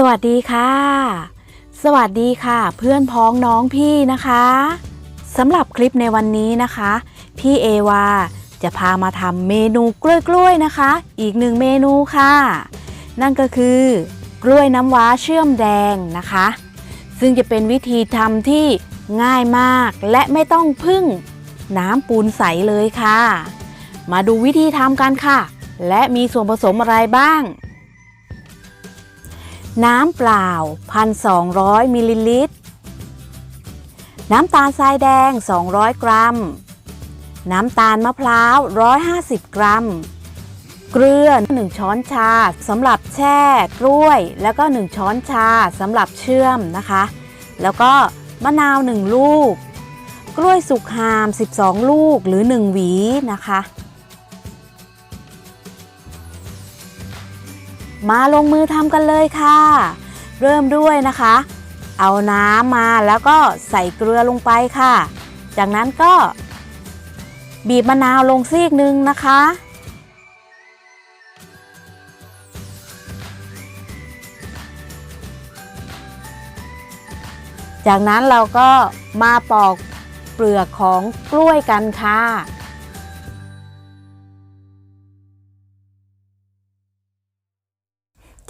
สวัสดีค่ะ สวัสดีค่ะ เพื่อนพ้องน้องพี่นะคะสำหรับคลิปในวันนี้นะคะ พี่เอวาจะพามาทำเมนูกล้วยๆนะคะ อีกหนึ่งเมนูค่ะ นั่นก็คือกล้วยน้ำว้าเชื่อมแดงนะคะ ซึ่งจะเป็นวิธีทำที่ง่ายมากและไม่ต้องพึ่งน้ำปูนใสเลยค่ะ มาดูวิธีทำกันค่ะ และมีส่วนผสมอะไรบ้าง น้ำเปล่า 1,200 มิลลิลิตร น้ำตาลทรายแดง 200 กรัม น้ำตาลมะพร้าว 150 กรัม เกลือ 1 ช้อนชาสำหรับแช่กล้วย แล้วก็ 1 ช้อนชาสำหรับเชื่อมนะคะ แล้วก็มะนาว 1 ลูก กล้วยสุกหาม 12 ลูกหรือ 1 หวีนะคะ มาลงมือทำกันเลยค่ะ เริ่มด้วยนะคะ เอาน้ำมาแล้วก็ใส่เกลือลงไปค่ะ จากนั้นก็ บีบมะนาวลงซีกหนึ่งนะคะ จากนั้นเราก็มาปอกเปลือกของกล้วยกันค่ะ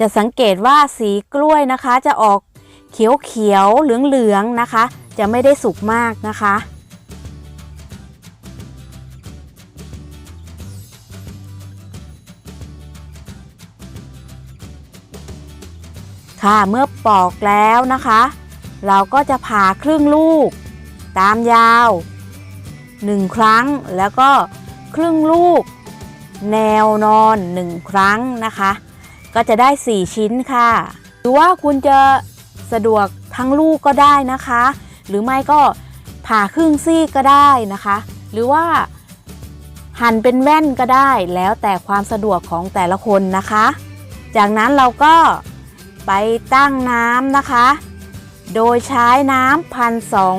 จะสังเกตว่าสีกล้วยนะคะ จะออกเขียวเขียวเหลืองเหลืองนะคะ จะไม่ได้สุกมากนะคะ ค่ะเมื่อปอกแล้วนะคะ เราก็จะผ่าครึ่งลูก ตามยาว1ครั้งแล้วก็ครึ่งลูก แนวนอน1ครั้งนะคะ ก็จะได้ 4 ชิ้นค่ะ หรือว่าคุณจะสะดวกทั้งลูกก็ได้นะคะ หรือไม่ก็ผ่าครึ่งซี่ก็ได้นะคะ หรือว่าหั่นเป็นแว่นก็ได้แล้วแต่ความสะดวกของแต่ละคนนะคะ จากนั้นเราก็ไปตั้งน้ำนะคะ โดยใช้น้ำพันสอง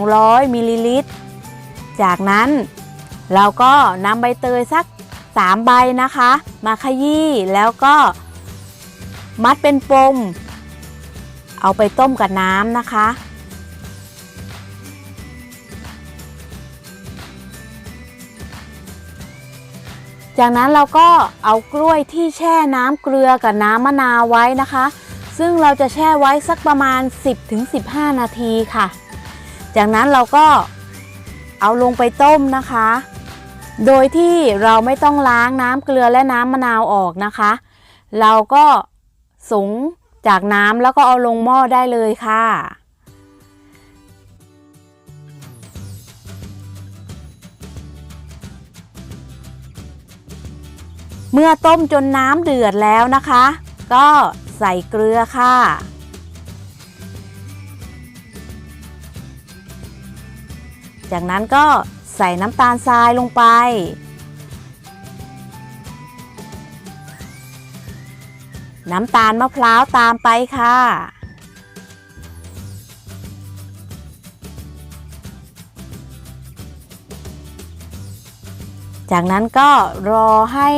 มิลลิลิตร จากนั้นเราก็นำใบเตยสัก 3 ใบนะคะ มาขยี้แล้วก็ มัดเป็นปม เอาไปต้มกับน้ำนะคะ จากนั้นเราก็เอากล้วยที่แช่น้ำเกลือกับน้ำมะนาวไว้นะคะ ซึ่งเราจะแช่ไว้สักประมาณ 10-15 นาทีค่ะ จากนั้นเราก็เอาลงไปต้มนะคะ โดยที่เราไม่ต้องล้างน้ำเกลือและน้ำมะนาวออกนะคะ เราก็ สงจากน้ำแล้วก็เอาลงหม้อได้เลยค่ะ เมื่อต้มจนน้ำเดือดแล้วนะคะ ก็ใส่เกลือค่ะจากนั้นก็ใส่น้ำตาลทรายลงไป น้ำตาลมะพร้าวตามไปค่ะ จากนั้นก็รอให้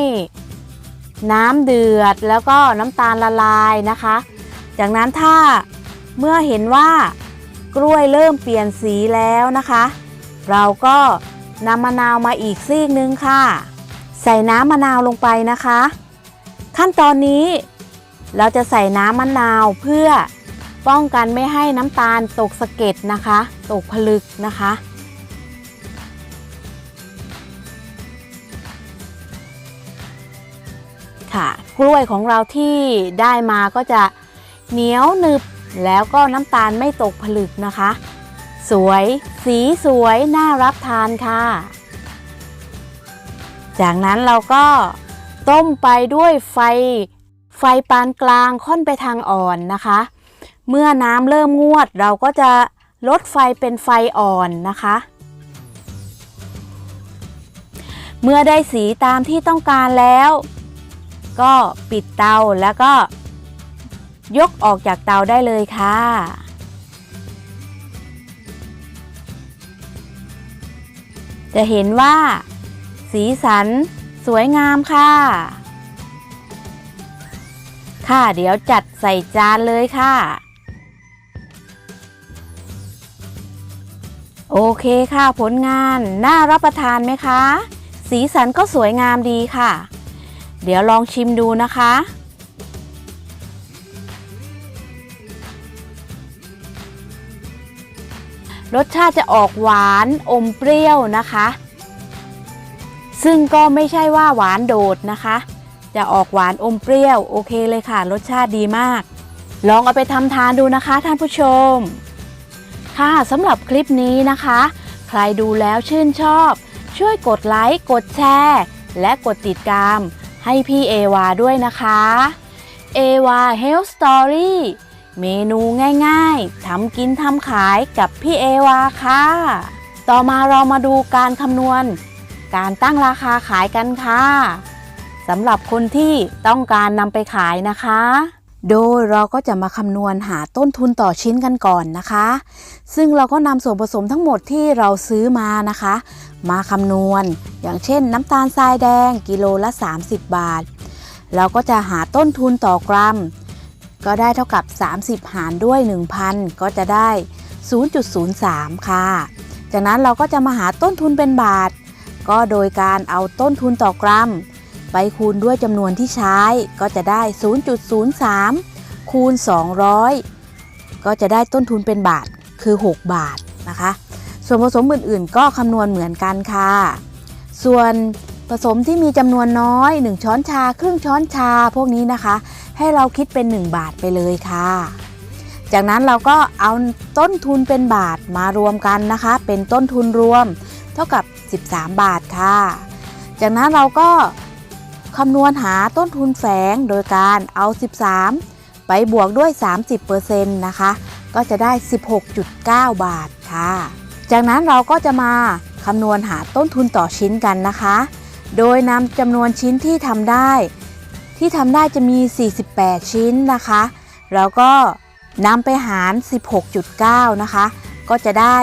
น้ำเดือดแล้วก็น้ำตาลละลายนะคะ จากนั้นถ้าเมื่อเห็นว่ากล้วยเริ่มเปลี่ยนสีแล้วนะคะ เราก็นำมะนาวมาอีกซีกนึงค่ะ ใส่น้ำมะนาวลงไปนะคะ ขั้นตอนนี้ เราจะใส่น้ำมะนาวเพื่อป้องกันไม่ให้น้ำตาลตกสะเก็ดนะคะ ตกผลึกนะคะ ค่ะกล้วยของเราที่ได้มาก็จะเหนียวหนึบแล้วก็น้ำตาลไม่ตกผลึกนะคะ สวยสีสวยน่ารับทานค่ะ จากนั้นเราก็ต้มไปด้วยไฟ ไฟปานกลางค่อนไปทางอ่อนนะคะ เมื่อน้ำเริ่มงวดเราก็จะลดไฟเป็นไฟอ่อนนะคะ เมื่อได้สีตามที่ต้องการแล้ว ก็ปิดเตาแล้วก็ ยกออกจากเตาได้เลยค่ะจะเห็นว่า สีสันสวยงามค่ะ ค่ะเดี๋ยวจัดใส่จานเลยค่ะ โอเคค่ะผลงานน่ารับประทานไหมคะ สีสันก็สวยงามดีค่ะ เดี๋ยวลองชิมดูนะคะ รสชาติจะออกหวานอมเปรี้ยวนะคะ ซึ่งก็ไม่ใช่ว่าหวานโดดนะคะ จะออกหวานอมเปรี้ยวโอเคเลยค่ะ รสชาติดีมาก ลองเอาไปทำทานดูนะคะท่านผู้ชม ค่ะสำหรับคลิปนี้นะคะ ใครดูแล้วชื่นชอบ ช่วยกดไลค์กดแชร์และกดติดตาม ให้พี่เอวาด้วยนะคะเอวา Health Story เมนูง่ายๆ ทำกินทำขายกับพี่เอวาค่ะ ต่อมาเรามาดูการคำนวณ การตั้งราคาขายกันค่ะ สำหรับคนที่ต้องการนำไปขายนะคะ โดยเราก็จะมาคำนวณหาต้นทุนต่อชิ้นกันก่อนนะคะ ซึ่งเราก็นำส่วนผสมทั้งหมดที่เราซื้อมานะคะ มาคำนวณ อย่างเช่น น้ำตาลทรายแดงกิโลละ 30 บาท เราก็จะหาต้นทุนต่อกรัม ก็ได้เท่ากับ 30 หารด้วย 1,000 ก็จะได้ 0.03 ค่ะ จากนั้นเราก็จะมาหาต้นทุนเป็นบาท ก็โดยการเอาต้นทุนต่อกรัม ไปคูณด้วยจำนวนที่ใช้ก็จะได้ 0.03 คูณ 200 ก็จะได้ต้นทุนเป็นบาทคือ 6 บาทนะคะ ส่วนผสมอื่นๆ ก็คำนวณเหมือนกันค่ะ ส่วนผสมที่มีจำนวนน้อย 1 ช้อนชา ครึ่งช้อนชาพวกนี้นะคะ ให้เราคิดเป็น 1 บาทไปเลยค่ะ จากนั้นเราก็เอาต้นทุนเป็นบาทมารวมกันนะคะ เป็นต้นทุนรวม เท่ากับ 13 บาทค่ะ จากนั้นเราก็ คำนวณหาต้นทุนแฝงโดยการเอา 13 ไปบวกด้วย 30%นะคะ ก็จะได้ 16.9 บาทค่ะ จากนั้นเราก็จะมาคำนวณหาต้นทุนต่อชิ้นกันนะคะ โดยนำจำนวนชิ้นที่ทำได้ ที่ทำได้จะมี 48 ชิ้นนะคะ แล้วก็นำไปหาร 16.9 นะคะ ก็จะได้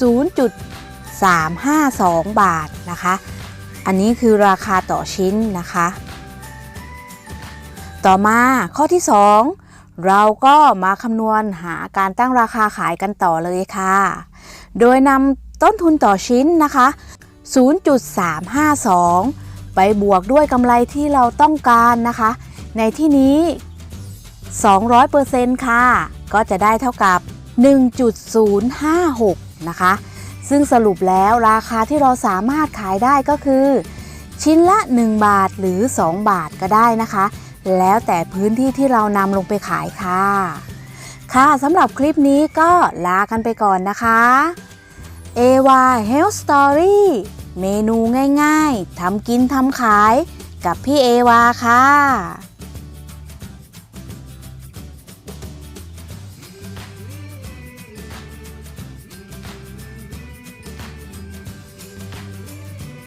0.352 บาทนะคะ อันนี้คือราคาต่อชิ้นนะคะ ต่อมาข้อที่ 2 เราก็มาคำนวณหาการตั้งราคาขายกันต่อเลยค่ะ โดยนำต้นทุนต่อชิ้นนะคะ 0.352 ไปบวกด้วยกำไรที่เราต้องการนะคะ ในที่นี้ 200%ค่ะ ก็จะได้เท่ากับ 1.056 นะคะ ซึ่งสรุปแล้วราคาที่เราสามารถขายได้ก็คือ ชิ้นละ 1 บาทหรือ 2 บาทก็ได้นะคะ แล้วแต่พื้นที่ที่เรานำลงไปขายค่ะ ค่ะสำหรับคลิปนี้ก็ลากันไปก่อนนะคะเอวา Health Story เมนูง่ายๆทำกินทำขายกับพี่เอวาค่ะ